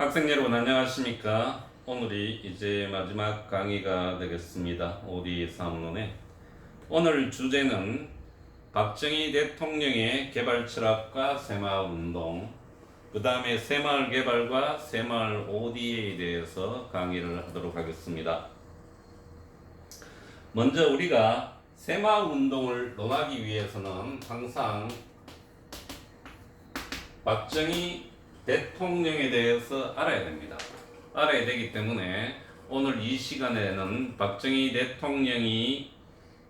학생 여러분 안녕하십니까? 오늘이 이제 마지막 강의가 되겠습니다. OD 사문론의 오늘 주제는 박정희 대통령의 개발 철학과 새마을 운동, 그 다음에 새마을 개발과 새마을 ODA에 대해서 강의를 하도록 하겠습니다. 먼저 우리가 새마을 운동을 논하기 위해서는 항상 박정희 대통령에 대해서 알아야 됩니다. 알아야 되기 때문에 오늘 이 시간에는 박정희 대통령이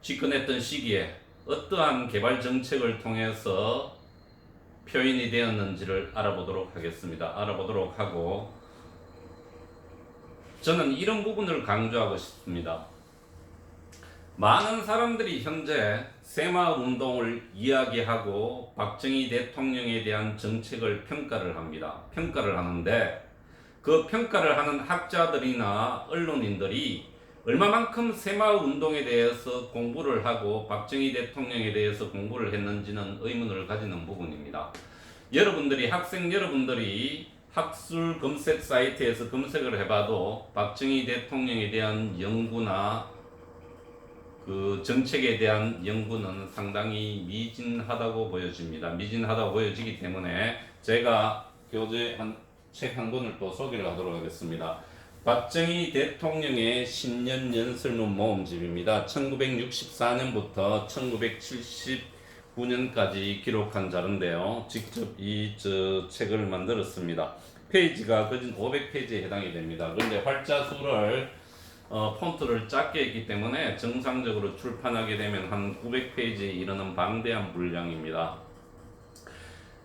집권했던 시기에 어떠한 개발 정책을 통해서 표현이 되었는지를 알아보도록 하겠습니다. 알아보도록 하고 저는 이런 부분을 강조하고 싶습니다. 많은 사람들이 현재 새마을 운동을 이야기하고 박정희 대통령에 대한 정책을 평가를 합니다. 평가를 하는데 그 평가를 하는 학자들이나 언론인들이 얼마만큼 새마을 운동에 대해서 공부를 하고 박정희 대통령에 대해서 공부를 했는지는 의문을 가지는 부분입니다. 여러분들이 학생 여러분들이 학술 검색 사이트에서 검색을 해봐도 박정희 대통령에 대한 연구나 그 정책에 대한 연구는 상당히 미진하다고 보여집니다. 미진하다고 보여지기 때문에 제가 교재 한 책 한 권을 또 소개를 하도록 하겠습니다. 박정희 대통령의 10년 연설문 모음집입니다. 1964년부터 1979년까지 기록한 자료인데요. 직접 이 저 책을 만들었습니다. 페이지가 거진 500페이지에 해당이 됩니다. 그런데 활자 수를 어, 폰트를 작게 했기 때문에 정상적으로 출판하게 되면 한 900페이지에 이르는 방대한 분량입니다.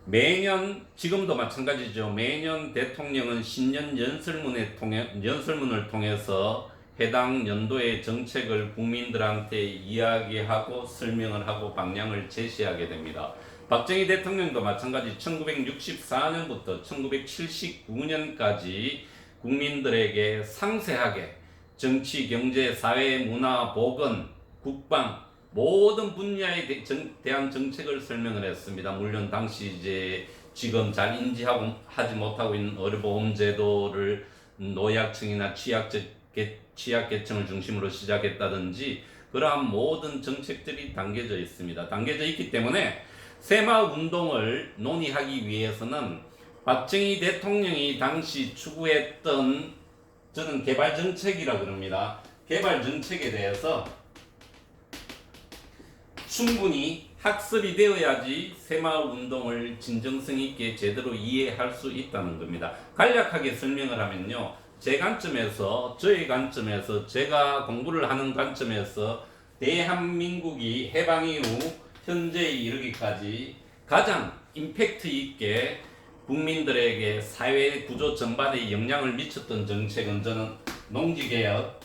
매년 지금도 마찬가지죠. 매년 대통령은 신년 연설문에 통해 연설문을 통해서 해당 연도의 정책을 국민들한테 이야기하고 설명을 하고 방향을 제시하게 됩니다. 박정희 대통령도 마찬가지 1964년부터 1979년까지 국민들에게 상세하게 정치, 경제, 사회, 문화, 보건, 국방 모든 분야에 대한 정책을 설명을 했습니다. 물론 당시 이제 지금 잘 인지하고 하지 못하고 있는 의료보험 제도를 노약층이나 취약계, 취약계층을 중심으로 시작했다든지 그러한 모든 정책들이 담겨져 있습니다. 담겨져 있기 때문에 새마을 운동을 논의하기 위해서는 박정희 대통령이 당시 추구했던 저는 개발 정책이라 그럽니다. 개발 정책에 대해서 충분히 학습이 되어야지 새마을 운동을 진정성 있게 제대로 이해할 수 있다는 겁니다. 간략하게 설명을 하면요. 제 관점에서, 저의 관점에서, 제가 공부를 하는 관점에서 대한민국이 해방 이후 현재에 이르기까지 가장 임팩트 있게 국민들에게 사회 구조 전반에 영향을 미쳤던 정책은 저는 농지개혁,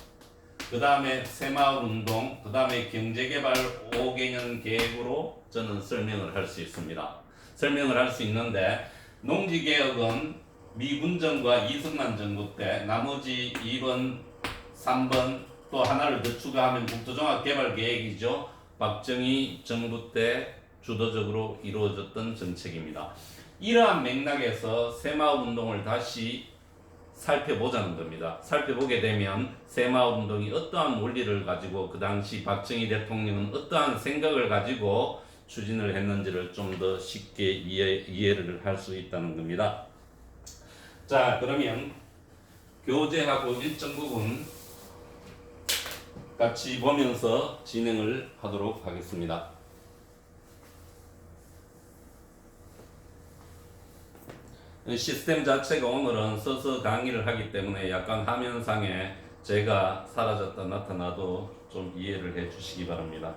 그 다음에 새마을 운동, 그 다음에 경제개발 5개년 계획으로 저는 설명을 할 수 있습니다. 설명을 할 수 있는데 농지개혁은 미군정과 이승만 정부 때 나머지 2번, 3번 또 하나를 더 추가하면 국토종합개발계획이죠. 박정희 정부 때 주도적으로 이루어졌던 정책입니다. 이러한 맥락에서 새마을 운동을 다시 살펴보자는 겁니다. 살펴보게 되면 새마을 운동이 어떠한 원리를 가지고 그 당시 박정희 대통령은 어떠한 생각을 가지고 추진을 했는지를 좀 더 쉽게 이해, 이해를 할 수 있다는 겁니다. 자, 그러면 교재하고 일정 부분 같이 보면서 진행을 하도록 하겠습니다. 시스템 자체가 오늘은 서서 강의를 하기 때문에 약간 화면상에 제가 사라졌다 나타나도 좀 이해를 해 주시기 바랍니다.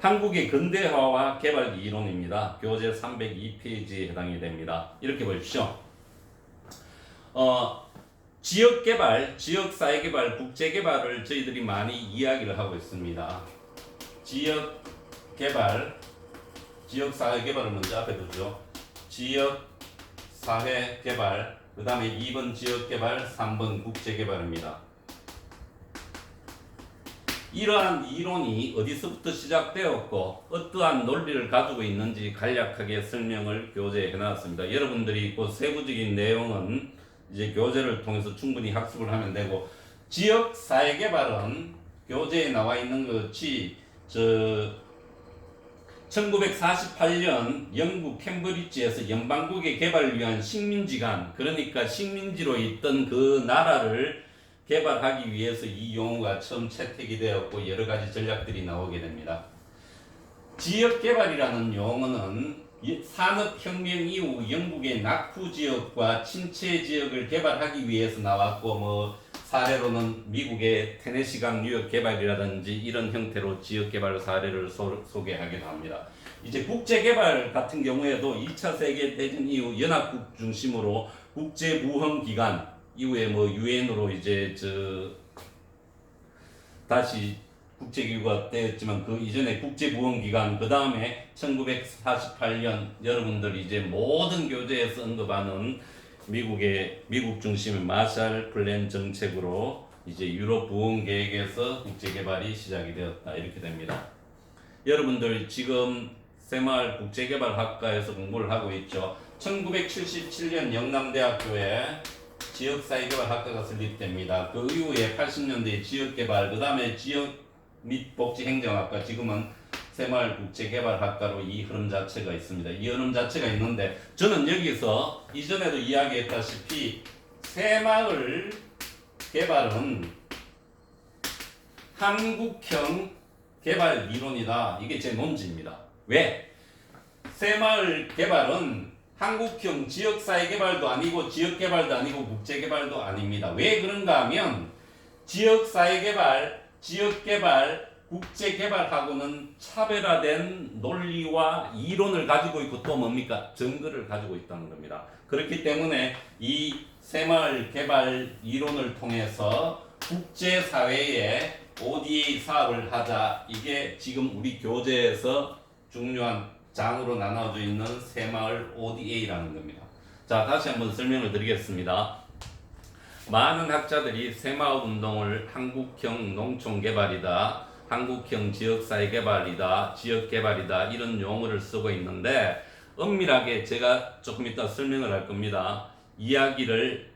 한국의 근대화와 개발 이론입니다. 교재 302페이지에 해당이 됩니다. 이렇게 보십시오. 어, 지역 개발, 지역 사회 개발, 국제 개발을 저희들이 많이 이야기를 하고 있습니다. 지역 개발, 지역 사회 개발을 먼저 앞에 두죠. 지역 사회 개발, 그 다음에 2번 지역 개발, 3번 국제 개발입니다. 이러한 이론이 어디서부터 시작되었고 어떠한 논리를 가지고 있는지 간략하게 설명을 교재에 해놨습니다. 여러분들이 그 세부적인 내용은 이제 교재를 통해서 충분히 학습을 하면 되고 지역 사회 개발은 교재에 나와 있는 것 같이 저 1948년 영국 캠브리지에서 연방국의 개발을 위한 식민지간 그러니까 식민지로 있던 그 나라를 개발하기 위해서 이 용어가 처음 채택이 되었고 여러 가지 전략들이 나오게 됩니다. 지역 개발이라는 용어는 이 산업혁명 이후 영국의 낙후 지역과 침체 지역을 개발하기 위해서 나왔고 뭐 사례로는 미국의 테네시강 뉴욕 개발이라든지 이런 형태로 지역 개발 사례를 소, 소개하기도 합니다. 이제 국제 개발 같은 경우에도 2차 세계 대전 이후 연합국 중심으로 국제 무형 기관 이후에 뭐 유엔으로 이제 저 다시 국제기구가 되었지만 그 이전에 국제무형기관 그 다음에 1948년 여러분들 이제 모든 교재에서 언급하는 미국의 미국 중심의 마샬 플랜 정책으로 이제 유럽 부흥 계획에서 국제 개발이 시작이 되었다 이렇게 됩니다. 여러분들 지금 새마을 국제개발학과에서 공부를 하고 있죠. 1977년 영남대학교에 지역사회개발학과가 설립됩니다. 그 이후에 80년대 지역개발, 그 다음에 지역 및 복지행정학과, 지금은 새마을 국제개발학과로 이 흐름 자체가 있습니다. 이 흐름 자체가 있는데 저는 여기서 이전에도 이야기했다시피 새마을 개발은 한국형 개발 이론이다. 이게 제 논지입니다. 왜? 새마을 개발은 한국형 지역사회 개발도 아니고 지역 개발도 아니고 국제 개발도 아닙니다. 왜 그런가 하면 지역사회 개발, 지역 개발, 국제 개발하고는 차별화된 논리와 이론을 가지고 있고 또 뭡니까? 증거를 가지고 있다는 겁니다. 그렇기 때문에 이 새마을 개발 이론을 통해서 국제 사회에 ODA 사업을 하자. 이게 지금 우리 교재에서 중요한 장으로 나눠져 있는 새마을 ODA라는 겁니다. 자, 다시 한번 설명을 드리겠습니다. 많은 학자들이 새마을 운동을 한국형 농촌 개발이다, 한국형 지역사회 개발이다, 지역 개발이다 이런 용어를 쓰고 있는데 엄밀하게 제가 조금 이따 설명을 할 겁니다. 이야기를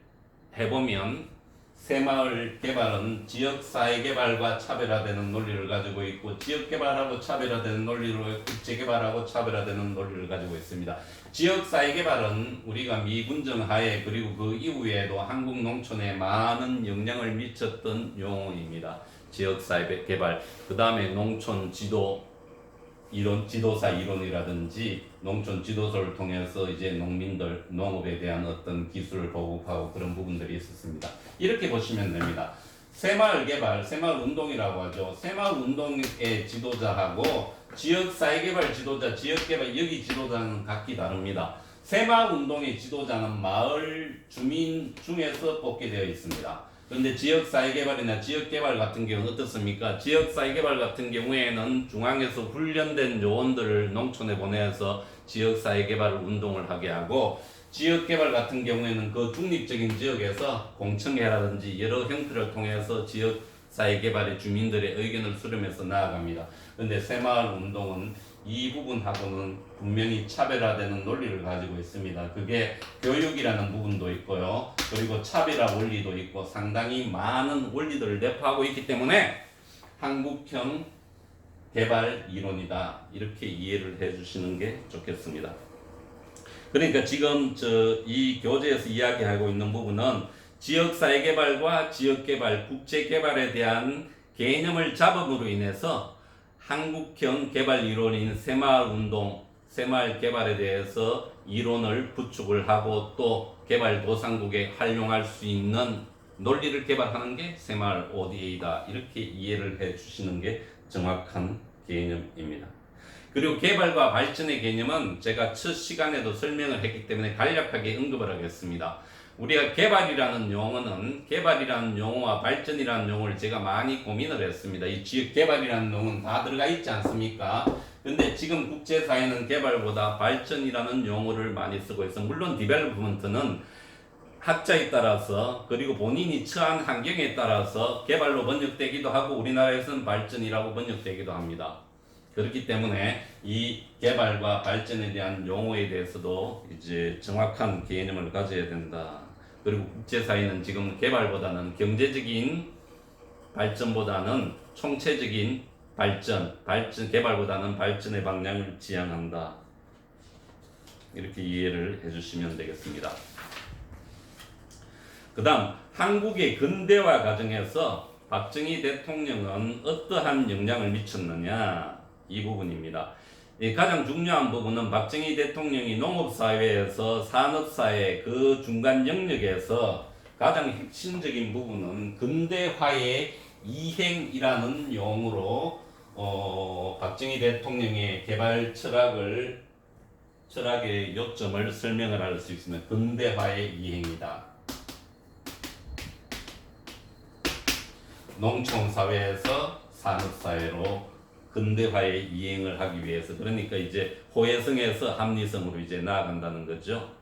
해보면 새마을 개발은 지역 사회 개발과 차별화되는 논리를 가지고 있고 지역 개발하고 차별화되는 논리로 국제 개발하고 차별화되는 논리를 가지고 있습니다. 지역 사회 개발은 우리가 미군정 하에 그리고 그 이후에도 한국 농촌에 많은 영향을 미쳤던 용어입니다. 지역 사회 개발 그 다음에 농촌 지도 이론 지도사 이론이라든지 농촌 지도서를 통해서 이제 농민들 농업에 대한 어떤 기술을 보급하고 그런 부분들이 있었습니다. 이렇게 보시면 됩니다. 새마을 개발, 새마을 운동이라고 하죠. 새마을 운동의 지도자하고 지역 사회 개발 지도자, 지역 개발 여기 지도자는 각기 다릅니다. 새마을 운동의 지도자는 마을 주민 중에서 뽑게 되어 있습니다. 그런데 지역사회개발이나 지역개발 같은 경우는 어떻습니까? 지역사회개발 같은 경우에는 중앙에서 훈련된 요원들을 농촌에 보내서 지역사회개발 운동을 하게 하고 지역개발 같은 경우에는 그 중립적인 지역에서 공청회라든지 여러 형태를 통해서 지역 사회개발의 주민들의 의견을 수렴해서 나아갑니다. 그런데 새마을 운동은 이 부분하고는 분명히 차별화되는 논리를 가지고 있습니다. 그게 교육이라는 부분도 있고요. 그리고 차별화 원리도 있고 상당히 많은 원리들을 내포하고 있기 때문에 한국형 개발 이론이다. 이렇게 이해를 해 주시는 게 좋겠습니다. 그러니까 지금 저 이 교재에서 이야기하고 있는 부분은 지역 사회 개발과 지역 개발, 국제 개발에 대한 개념을 잡음으로 인해서 한국형 개발 이론인 새마을 운동, 새마을 개발에 대해서 이론을 구축을 하고 또 개발 도상국에 활용할 수 있는 논리를 개발하는 게 새마을 ODA다. 이렇게 이해를 해 주시는 게 정확한 개념입니다. 그리고 개발과 발전의 개념은 제가 첫 시간에도 설명을 했기 때문에 간략하게 언급을 하겠습니다. 우리가 개발이라는 용어는 개발이라는 용어와 발전이라는 용어를 제가 많이 고민을 했습니다. 이 지역 개발이라는 용어는 다 들어가 있지 않습니까? 근데 지금 국제사회는 개발보다 발전이라는 용어를 많이 쓰고 있어. 물론 디벨롭먼트는 학자에 따라서 그리고 본인이 처한 환경에 따라서 개발로 번역되기도 하고 우리나라에서는 발전이라고 번역되기도 합니다. 그렇기 때문에 이 개발과 발전에 대한 용어에 대해서도 이제 정확한 개념을 가져야 된다. 그리고 국제사회는 지금 개발보다는 경제적인 발전보다는 총체적인 발전, 발전 개발보다는 발전의 방향을 지향한다. 이렇게 이해를 해주시면 되겠습니다. 그 다음 한국의 근대화 과정에서 박정희 대통령은 어떠한 영향을 미쳤느냐 이 부분입니다. 이 가장 중요한 부분은 박정희 대통령이 농업사회에서 산업사회 그 중간 영역에서 가장 핵심적인 부분은 근대화의 이행이라는 용어로 어, 박정희 대통령의 개발 철학을 철학의 요점을 설명을 할 수 있으면 근대화의 이행이다. 농촌 사회에서 산업 사회로 근대화의 이행을 하기 위해서 그러니까 이제 호혜성에서 합리성으로 이제 나아간다는 거죠.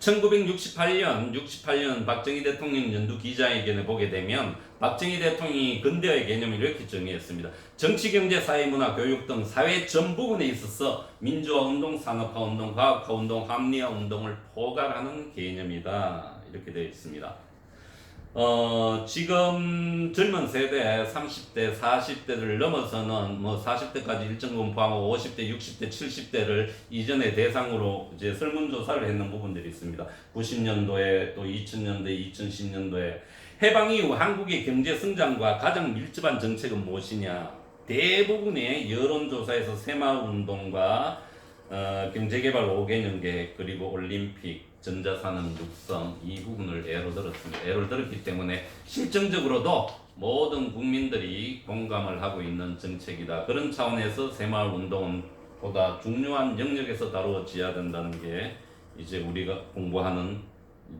1968년 68년 박정희 대통령 연두 기자회견을 보게 되면 박정희 대통령이 근대화의 개념을 이렇게 정의했습니다. 정치, 경제, 사회, 문화, 교육 등 사회 전 부분에 있어서 민주화 운동, 산업화 운동, 과학화 운동, 합리화 운동을 포괄하는 개념이다. 이렇게 되어 있습니다. 어, 지금 젊은 세대 30대, 40대를 넘어서는 뭐 40대까지 일정 부분 포함하고 50대, 60대, 70대를 이전에 대상으로 이제 설문조사를 했는 부분들이 있습니다. 90년도에 또 2000년도에, 2010년도에 해방 이후 한국의 경제 성장과 가장 밀접한 정책은 무엇이냐? 대부분의 여론조사에서 새마을운동과 어, 경제개발 5개년 계획 그리고 올림픽 전자산업 육성 이 부분을 예로 들었습니다. 예를 들었기 때문에 실정적으로도 모든 국민들이 공감을 하고 있는 정책이다. 그런 차원에서 새마을 운동은 보다 중요한 영역에서 다루어져야 된다는 게 이제 우리가 공부하는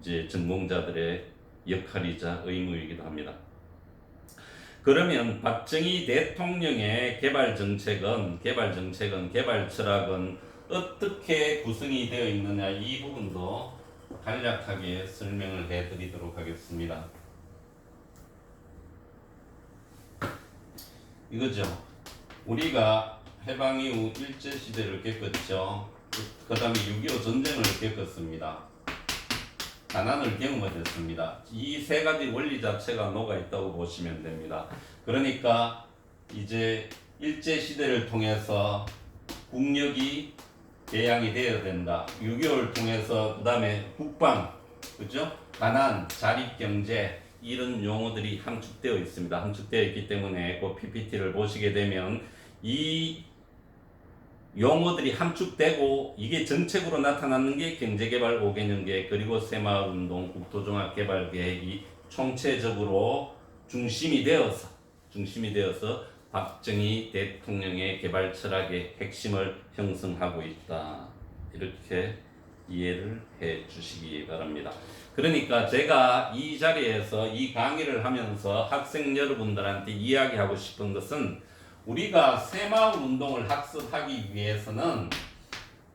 이제 전공자들의 역할이자 의무이기도 합니다. 그러면 박정희 대통령의 개발 정책은 개발 정책은 개발 철학은 어떻게 구성이 되어 있느냐 이 부분도 간략하게 설명을 해드리도록 하겠습니다. 이거죠. 우리가 해방 이후 일제 시대를 겪었죠. 그 다음에 6.25 전쟁을 겪었습니다. 가난을 경험했습니다. 이 세 가지 원리 자체가 녹아 있다고 보시면 됩니다. 그러니까 이제 일제 시대를 통해서 국력이 개양이 되어야 된다. 6.25를 통해서 그 다음에 국방, 그죠? 가난, 자립 경제 이런 용어들이 함축되어 있습니다. 함축되어 있기 때문에 그 PPT를 보시게 되면 이 용어들이 함축되고 이게 정책으로 나타나는 게 경제개발 5개년 계획 그리고 새마을운동 국토종합개발 계획이 총체적으로 중심이 되어서 중심이 되어서 박정희 대통령의 개발 철학의 핵심을 형성하고 있다. 이렇게 이해를 해 주시기 바랍니다. 그러니까 제가 이 자리에서 이 강의를 하면서 학생 여러분들한테 이야기하고 싶은 것은 우리가 새마을 운동을 학습하기 위해서는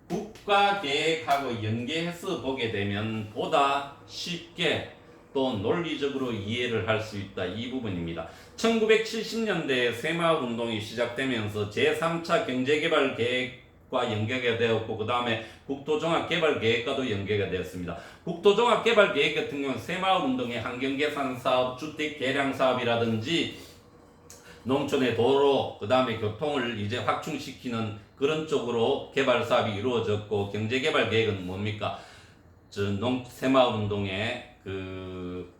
국가 계획하고 연계해서 보게 되면 보다 쉽게 또 논리적으로 이해를 할 수 있다. 이 부분입니다. 1970년대에 새마을 운동이 시작되면서 제3차 경제개발 계획 과 연계가 되었고 그 다음에 국토종합개발계획과도 연계가 되었습니다. 국토종합개발계획 같은 경우는 새마을 운동의 환경개선 사업, 주택 개량 사업이라든지 농촌의 도로, 그 다음에 교통을 이제 확충시키는 그런 쪽으로 개발 사업이 이루어졌고 경제개발 계획은 뭡니까? 저 농, 새마을 운동의 그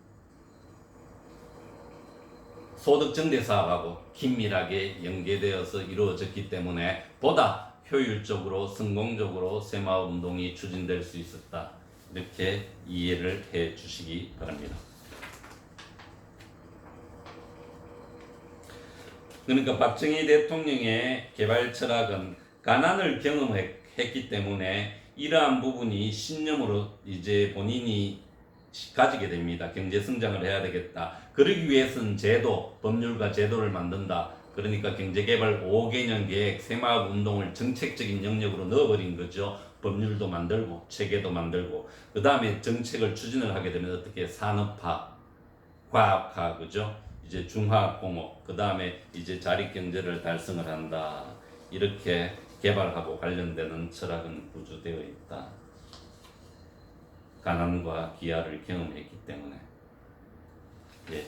소득 증대 사업하고 긴밀하게 연계되어서 이루어졌기 때문에 보다 효율적으로 성공적으로 새마을 운동이 추진될 수 있었다. 이렇게 이해를 해 주시기 바랍니다. 그러니까 박정희 대통령의 개발 철학은 가난을 경험했기 때문에 이러한 부분이 신념으로 이제 본인이 가지게 됩니다. 경제 성장을 해야 되겠다. 그러기 위해서는 제도, 법률과 제도를 만든다. 그러니까 경제개발 5개년 계획, 새마을 운동을 정책적인 영역으로 넣어버린 거죠. 법률도 만들고, 체계도 만들고, 그 다음에 정책을 추진을 하게 되면 어떻게 산업화, 과학화, 그죠? 이제 중화공업, 그 다음에 이제 자립경제를 달성을 한다. 이렇게 개발하고 관련되는 철학은 구조되어 있다. 가난과 기아를 경험했기 때문에 예.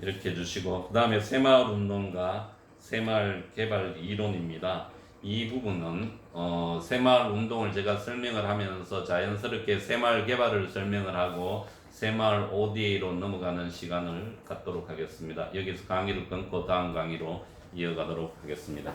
이렇게 해주시고 그 다음에 새마을 운동과 새마을 개발 이론입니다. 이 부분은 어, 새마을 운동을 제가 설명을 하면서 자연스럽게 새마을 개발을 설명을 하고 새마을 ODA로 넘어가는 시간을 갖도록 하겠습니다. 여기서 강의를 끊고 다음 강의로 이어가도록 하겠습니다.